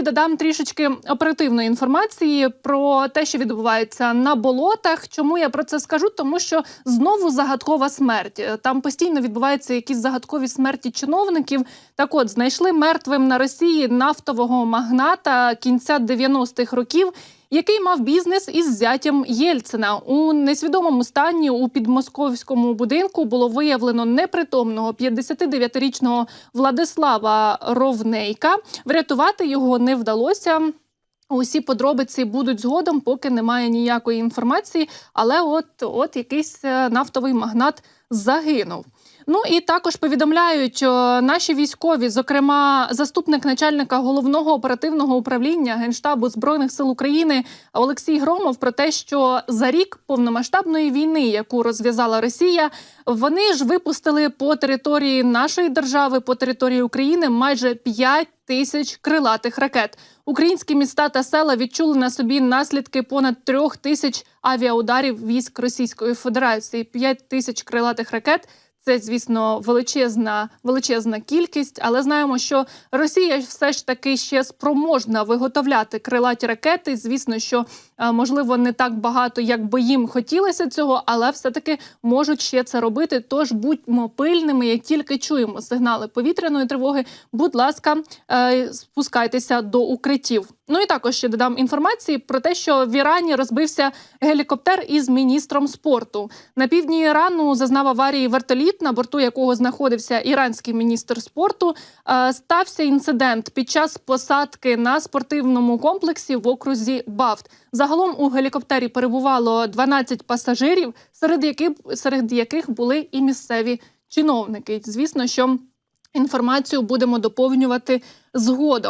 тоді додам трішечки оперативної інформації про те, що відбувається на болотах. Чому я про це скажу? Тому що знову загадкова смерть. Там постійно відбуваються якісь загадкові смерті чиновників. Так от знайшли мертвим на Росії нафтового магната кінця 90-х років. Який мав бізнес із зятям Єльцина у несвідомому стані у підмосковському будинку було виявлено непритомного 59-річного Владислава Ровнейка. Врятувати його не вдалося. Усі подробиці будуть згодом, поки немає ніякої інформації. Але от, от якийсь е, нафтовий магнат загинув. Ну і також повідомляють наші військові, зокрема заступник начальника головного оперативного управління генштабу збройних сил України Олексій Громов, про те, що за рік повномасштабної війни, яку розв'язала Росія, вони ж випустили по території нашої держави, по території України майже 5 тисяч крилатих ракет. Українські міста та села відчули на собі наслідки понад трьох тисяч авіаударів військ Російської Федерації. 5 тисяч крилатих ракет. Це, звісно, величезна величезна кількість, але знаємо, що Росія все ж таки ще спроможна виготовляти крилаті ракети. Звісно, що е, можливо не так багато, як би їм хотілося цього, але все таки можуть ще це робити. Тож будьмо пильними, як тільки чуємо сигнали повітряної тривоги. Будь ласка, е, спускайтеся до укриттів. Ну і також ще додам інформації про те, що в Ірані розбився гелікоптер із міністром спорту. На півдні Ірану зазнав аварії вертоліт, на борту якого знаходився іранський міністр спорту. Е, Стався інцидент під час посадки на спортивному комплексі в окрузі Бафт. Загалом у гелікоптері перебувало 12 пасажирів, серед яких серед яких були і місцеві чиновники. Звісно, що інформацію будемо доповнювати згодом.